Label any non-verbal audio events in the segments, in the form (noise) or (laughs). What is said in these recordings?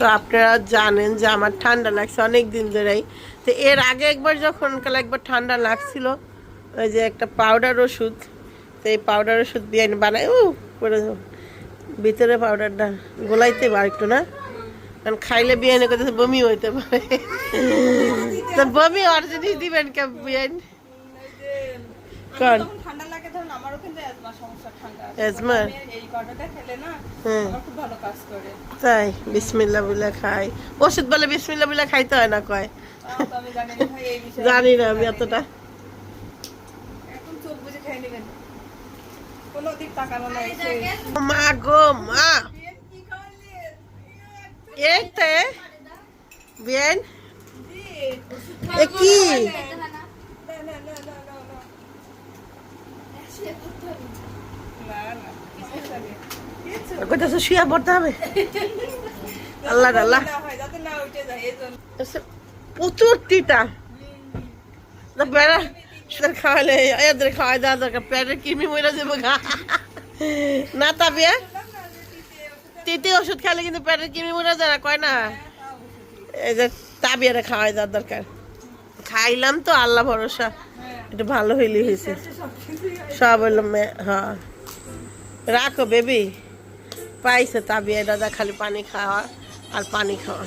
তো আপনারা জানেন যে আমার ঠান্ডা লাগছে অনেক দিন ধরেই। তো এর আগে একবার যখন কাল একবার ঠান্ডা লাগছিল ওই যে একটা পাউডার ওষুধ তো এই পাউডার ওষুধ দিয়ে বানাই ও করে। ভিতরে পাউডারটা গোলাইতে পার একটু না? কারণ খাইলে বিয়ানি করতেছে বমি হইতে পারে। তো বমি আর জিনিস দিবেন কে বিয়ান কোন লাগে ধরুন আমারও কিন্তু অ্যাজমা সমস্যা ঠান্ডা। অ্যাজমা? এই পাউডারটা খেলে না আমার খুব ভালো কাজ করে। তাই বিসমিল্লা বলে খাই। ওষুধ বলে খাইতে হয় না কয়। জানি না ভাই এই বিষয়ে জানি না আমি এতটা। এখন চোখ বুঝে খেয়ে নেবেন। কোনো দিক তাকানো নাই মা গো মা? এই তে। বিয়ান? এ কি না, না, না, না, না, না, না। না, না, কিছু লাগে। কিছু কোথাও শুয়ে পড়তে হবে? আল্লাহ আল্লাহ। প্রচুর তিতা। বেড়া সুদের খাওয়ালে এদের খাওয়াই দেওয়া দরকার। পেটের কিমি মরে যাব গা। না তা বিয়ে বললাম না যে তিতে ওষুধ খেলে কিন্তু পেটের কিমি মরে যায় না কয় না, এই যে তাবিয়ারে খাওয়াই দেওয়ার দরকার। খাইলাম তো, আল্লাহ ভরসা। একটু ভালো হইলি হয়েছে সব হইল হ্যাঁ রাখো বেবি পাইছে তাবিয়া দাদা খালি পানি খাওয়া আর পানি খাওয়া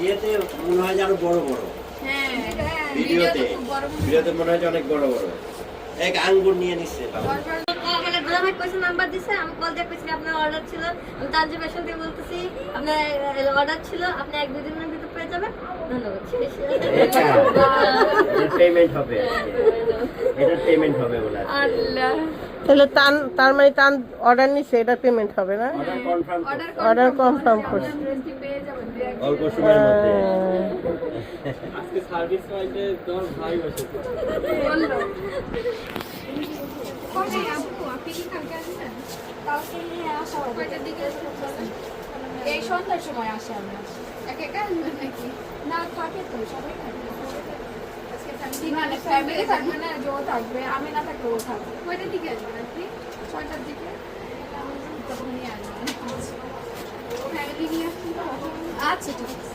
ইয়েতে মনে হয় যে আরও বড় বড় ভিডিওতে। ভিডিওতে মনে হয় যে অনেক বড় বড় এক আঙ্গুর নিয়ে নিচ্ছে। মানে নাম্বার দিছে আমি কল দিয়ে আপনার অর্ডার ছিল আমি তানজিব ফ্যাশন থেকে বলতেছি আপনার অর্ডার ছিল আপনি এক দুই দিনের ভিতর পেয়ে যাবেন ধন্যবাদ। এটা পেমেন্ট হবে এটার পেমেন্ট হবে বলে আল্লাহ তাহলে তার তার মানে তার অর্ডার নিচ্ছে এটা পেমেন্ট হবে না? অর্ডার কনফার্ম করছে। পেয়ে যাবেন অল্প সময়ের মধ্যে। আজকে সার্ভিস পাইতে ভাই বসেছে আপু আপনি কি কালকে আসবেন? কালকে আসা হবে। কয়টার দিকে এই সন্ধ্যার সময় আসে আমরা। এক একা নাকি? না থাকে তো সবাই থাকে। মানে ফ্যামিলি থাকবে না যে ও থাকবে আমি না থাকলে ও থাকবে। কয়টার দিকে আসবেন আপনি ছয়টার দিকে? তখন নিয়ে আসবেন ফ্যামিলি নিয়ে আসবেন আচ্ছা ঠিক আছে।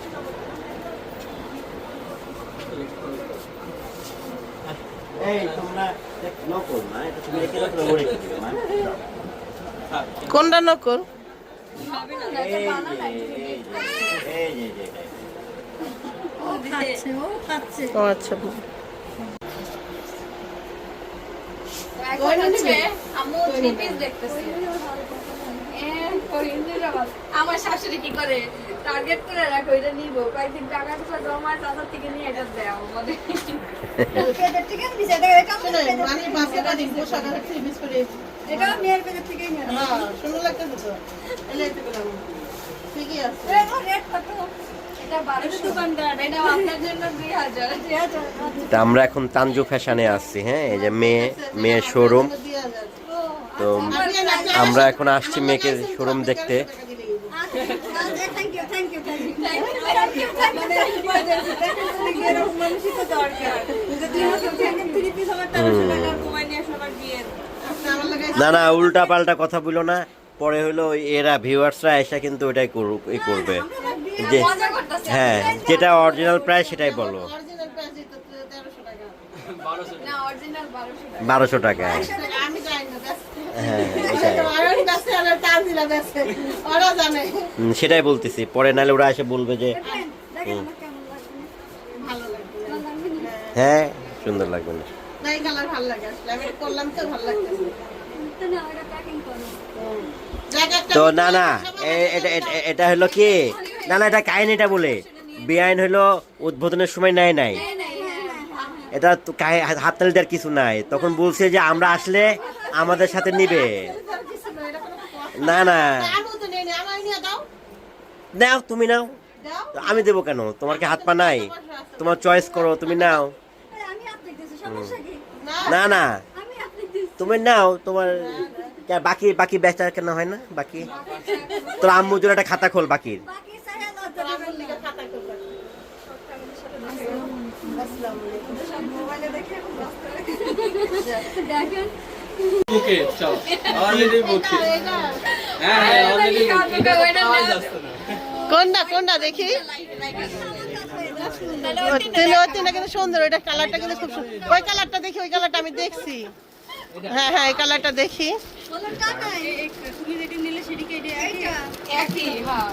নকল (laughs) না এটা তুমি রেখে রাখলে ও রেখে দিবে মা কোনটা নকল এই যে, এই যে, এই যে, এই যে, এটা। ও আচ্ছা এখন হচ্ছে আম্মু থ্রি পিস দেখতেছি। আমার শাশুড়ি কি করে? টার্গেট করে রাখো এটা নিব। কয়েকদিন টাকা টুকা জমা তাদের থেকে নিয়ে এটা দেয় আমাদের নেওয়া। ঠিকই আছে। তা আমরা এখন তানজু ফ্যাশনে আসছি হ্যাঁ? এই যে মেয়ে, মেয়ের শোরুম তো আমরা এখন আসছি মেয়েকে শোরুম দেখতে। না না উল্টা পাল্টা কথা বলো না। পরে হলো এরা ভিউয়ার্সরা এসে কিন্তু ওটাই করুক এই করবে। যে হ্যাঁ যেটা অরিজিনাল প্রাইস সেটাই বলো। না অরিজিনাল বারোশো টাকা। না হ্যাঁ সেটাই বলতেছি। পরে নাহলে ওরা এসে বলবে যে দেখেন আমার কেমন লাগছে? ভালো লাগবে হ্যাঁ সুন্দর লাগবে না। না এই কালার ভালো লাগে। করলাম তো ভালো লাগতেছে। তো না না এটা এটা- হলো কি? না না এটা কাহিনীটা বলে। বেআইন হলো উদ্বোধনের সময় নেয় নাই। এটা হাততালি দেওয়ার কিছু নাই। তখন বলছে যে আমরা আসলে আমাদের সাথে নিবে। না না নেই নাও তুমি নাও। আমি দেবো কেন? তোমার কি হাত পা নাই? তোমার চয়েস করো তুমি নাও। না না তুমি নাও তোমার বাকি বাকি ব্যাচটা কেন হয় না? বাকি? তোর আম্মু একটা খাতা খোল বাকির হ্যাঁ হ্যাঁ কোনটা কোনটা দেখি? কিন্তু সুন্দর ওইটা কালারটা কিন্তু খুব সুন্দর ওই কালারটা দেখি ওই কালারটা আমি দেখছি। হ্যাঁ হ্যাঁ এই কালারটা দেখি। বলো টাকা তুমি যেটা নিলে সেটা কি এইটা। একই হ্যাঁ।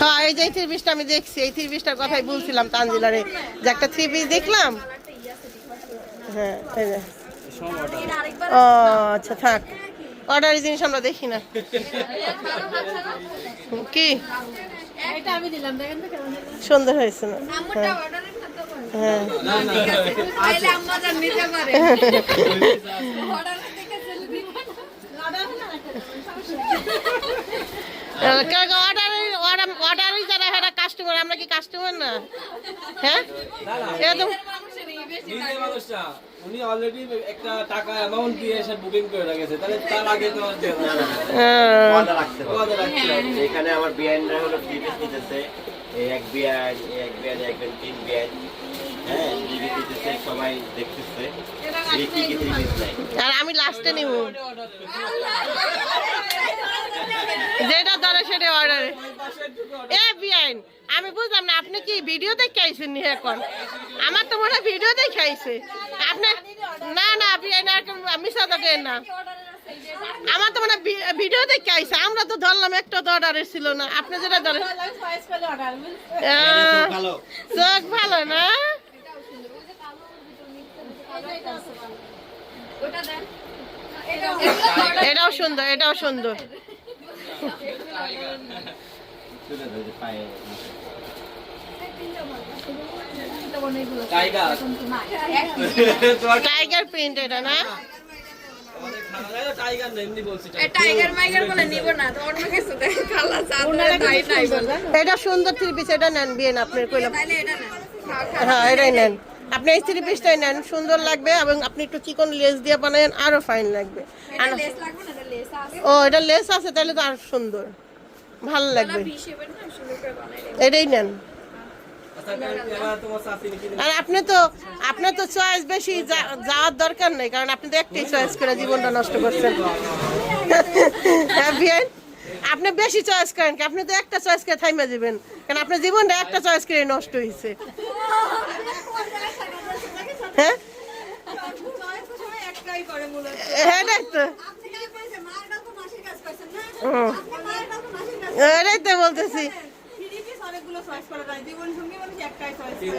হ্যাঁ। এই যে এই থ্রি পিসটা আমি দেখছি এই থ্রি পিসটার কথাই বলছিলাম তানজিলারে যে একটা থ্রি পিস দেখলাম। হ্যাঁ এই যে। ও আচ্ছা থাক। অর্ডারি জিনিস আমরা দেখি না। কি? এটা আমি দিলাম দেখেন তো কেমন সুন্দর হয়েছে না? আম্মুটা অর্ডারের খাতা করে হ্যাঁ (laughs) না না তাইলে আম্মা জান নিতে পারে অর্ডার থেকে চলে দিব অর্ডারি অর্ডারি যারা হ্যাঁ কাস্টমার আমরা কি কাস্টমার না? হ্যাঁ? এরকম উনি অলরেডি একটা টাকা অ্যামাউন্ট দিয়ে এসে বুকিং করে রেখেছে তাহলে তার আগে তো। এখানে আমার বিআইনরা হলো নিতেছে এই এক এক একজন তিন হ্যাঁ আর আমি লাস্টে নিব। যেটা ধরে সেটা অর্ডারে এ। বিআইন আমি বুঝলাম না আপনি কি ভিডিও দেখে আইছেন নি এখন? আমার তো মনে হয় ভিডিও দেখে আইছে। আপনি না না বিআইন মিশা থাকে না। আমার তো মনে হয় ভি- ভিডিও দেখে আইছে। আমরা তো ধরলাম একটা তো অর্ডারের ছিল না। আপনি যেটা ধরে আহ, ভালো চোখ ভালো না? এটাও সুন্দর এটাও সুন্দর। টাইগার প্রিন্ট এটা না? এটা সুন্দর থ্রি পিস এটা নেন বিয়েন আপনার কইলাম। হ্যাঁ এটাই নেন। আপনি এই থ্রি পিসটাই নেন সুন্দর লাগবে এবং আপনি একটু চিকন লেস দিয়ে বানাবেন আরও ফাইন লাগবে। ও এটা লেস আছে তাহলে তো আর সুন্দর। ভালো লাগবে। এটাই নেন। আচ্ছা আর আপনি তো আপনার তো চয়েস বেশি যা- যাওয়ার দরকার নেই কারণ আপনি তো একটাই চয়েস করে জীবনটা নষ্ট করছেন। হ্যাঁ আপনি বেশি চয়েস করেন কি? আপনি তো একটা চয়েস করে থাইমে দিবেন। কারণ আপনার জীবনটা একটা চয়েস করে নষ্ট হয়েছে হ্যাঁ? একটাই করে মূলত। হ্যাঁ তো। এটাই তো বলতেছি।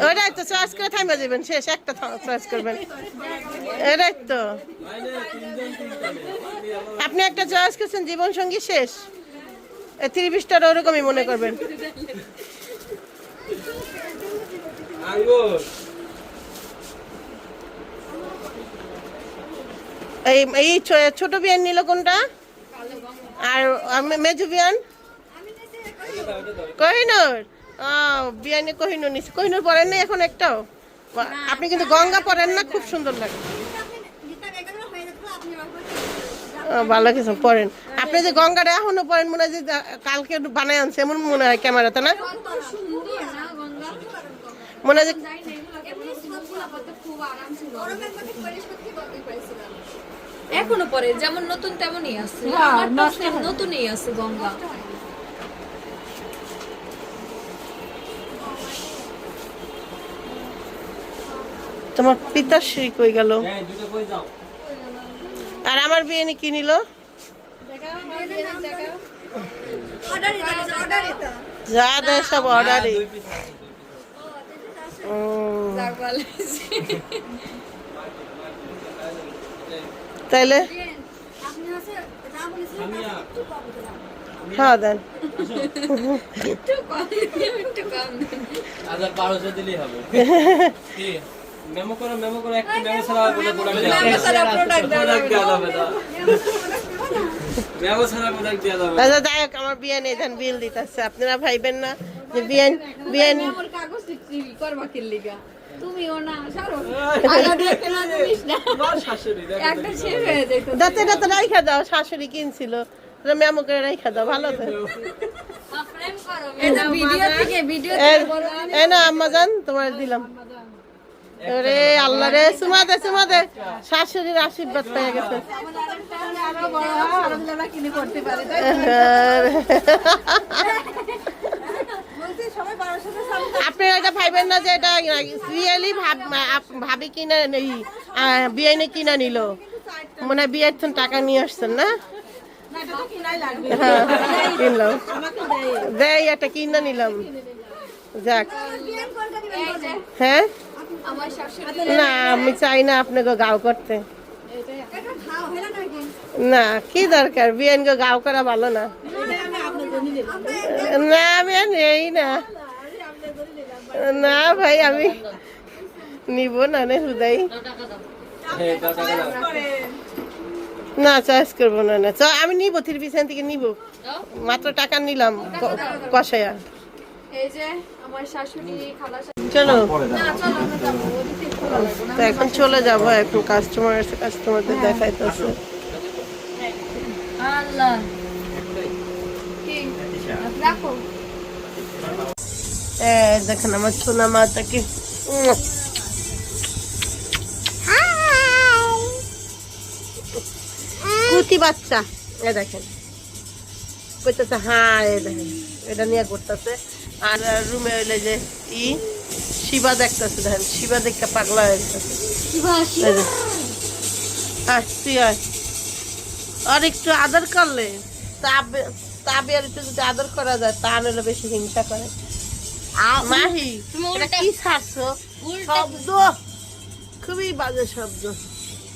ওটাই তো চয়েস করে থাইমে দিবেন শেষ একটা চয়েস করবেন। এটাই তো। আপনি একটা চয়েস করছেন জীবন সঙ্গী শেষ পিসটার ওরকমই মনে করবেন। এই ছোট বিয়ান নিল কোনটা? আর আমি- মেজু বিয়ান? কহিনুর? ও বিয়ানে কহিনুর নিচ্ছে কহিনুর পরেন না এখন একটাও? আপনি কিন্তু গঙ্গা পরেন না খুব সুন্দর লাগে। হয়ে ভালো কিছু পরেন। আপনি যে গঙ্গাটা এখনও পরেন মনে হয় যে কালকে বানায় আনছে এমন মনে হয় ক্যামেরাতে না? সুন্দর না গঙ্গা মনে হয় যে এখনও পরে যেমন নতুন তেমনই আছে। আমার তো নতুনই আছে গঙ্গা। তোমার পিতার পিতাশ্রী কই গেল? হ্যাঁ দুটো কই যাও। আর আমার বিয়ে নি কি নিল? যা দেয় সব অর্ডারই দুই piece আছে, দুই piece। উম, যাক ভালো তাইলে? আপনি আছে যা বলেছিলেন সামিয়া হ্যাঁ দেন দিন, দিন। আচ্ছা (laughs) হোক আমার বিয়ে নেই ধান বিল দিতেছে। আপনারা ভাইবেন না। যে বিয়ে বিয়ে আমার কাগজ করবা দাঁতে দাঁতে রাইখা দাও শাশুড়ি কিনছিল। মেমো করে রাইখা দাও ভালো তো এটা ভিডিও থেকে ভিডিও এই না আম্মা জান তোমার দিলাম। ওরে আল্লাহ রে সুমা দে সুমা দে। শাশুড়ির আশীর্বাদ পেয়ে গেছে। আরও বড় আরও যারা কিনে করতে পারে তাই বলছি সবাই বারোশো আপনারা এটা ভাইবেন না যে এটা রিয়েলি ভাবি কিনা নেই বিয়ে কিনা নিল। মনে বিয়ের টাকা নিয়ে আসছেন না? এটা হ্যাঁ কিনলাম। দেয় একটা কিনা নিলাম। যাক? হ্যাঁ? না আমি চাই না আপনাকে গাও করতে। এটা না কি দরকার? বিয়েন গাও করা ভালো না। এটা না আমি নেই না। না ভাই আমি নিব না নে হুদাই। হ্যাঁ দাও টাকা দাও। না চয়েস করব না না। চ আমি নিব থ্রি পিসেন থেকে নিব। মাত্র টাকা নিলাম কষায়া। এই যে আমার শাশুড়ি খালা শাশুড়ি। চলো। তো এখন চলে যাব এখন কাস্টমার আছে কাস্টমারদের দেখাইতেছে। আল্লাহ। কি? রাখো। দেখেন আমার সোনা মাতাকে। কুতি বাচ্চা। এ দেখেন। কইতেছে হ্যাঁ এ দেখেন এটা নিয়ে করতেছে আর রুমে হইলে যে ই শিবা দেখতেছে দেখেন শিবা দেখতে পাগলা হয়ে গেছে। আয়, তুই আয়। আর একটু আদর করলে তাবে তাবে আর একটু যদি আদর করা যায় তা বেশি হিংসা করে। মাহি এটা কি ছাড়ছো? শব্দ? খুবই বাজে শব্দ।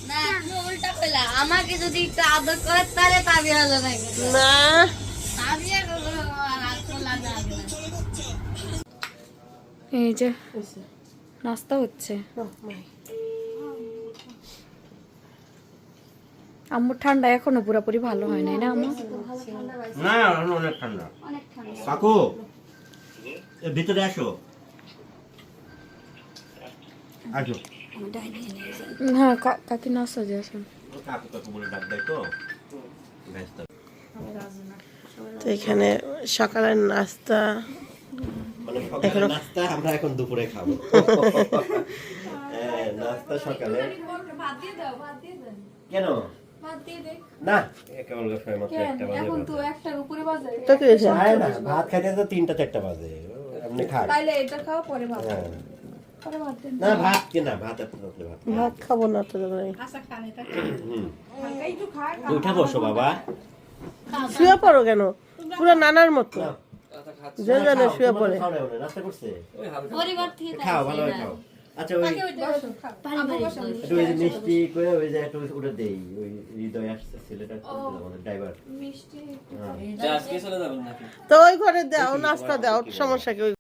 না উল্টা কইলা। আমাকে যদি একটু আদর করে তাহলে হলো না না। এই যে নাস্তা হচ্ছে। আম্মুর ঠান্ডা এখনও পুরোপুরি ভালো হয় নাই না আম্মু? না অনেক ঠান্ডা। ভিতরে আসো। আসো। হ্যাঁ কাকি নাস্তা দিয়ে আসেন কাকু কাকু বলে ডাক দেয় তো। ব্যস্ত। তো এখানে সকালের নাস্তা মানে নাস্তা আমরা এখন দুপুরে খাব। (laughs) হ্যাঁ, নাস্তা সকালে। কেন? না এ কেবল সময় মাত্র একটা বাজে এখন তো একটার উপরে বাজে। তো কি হয়েছে আয় না ভাত খাইতে তো তিনটা চারটা বাজে। আপনি খান। তাইলে এটা খাওয়া পরে ভাত। হ্যাঁ। পরে ভাত দেন। না ভাত কি না ভাত খাব না তো খান এটা। উঠা বসো বাবা। শুয়ে পড়ো কেন? পুরো নানার মতো। আচ্ছা যে জানে শুয়ে পড়ে। পরিবার থেকে খাও ভালো খাও। আচ্ছা ওই একটু ওই মিষ্টি করে ওই যে একটু উঠে দেই ওই হৃদয় আসছে ছেলেটা আমাদের ড্রাইভার। মিষ্টি যা আজকে চলে যাবেন নাকি? তো ওই ঘরে দাও নাস্তা দাও সমস্যা কি ওই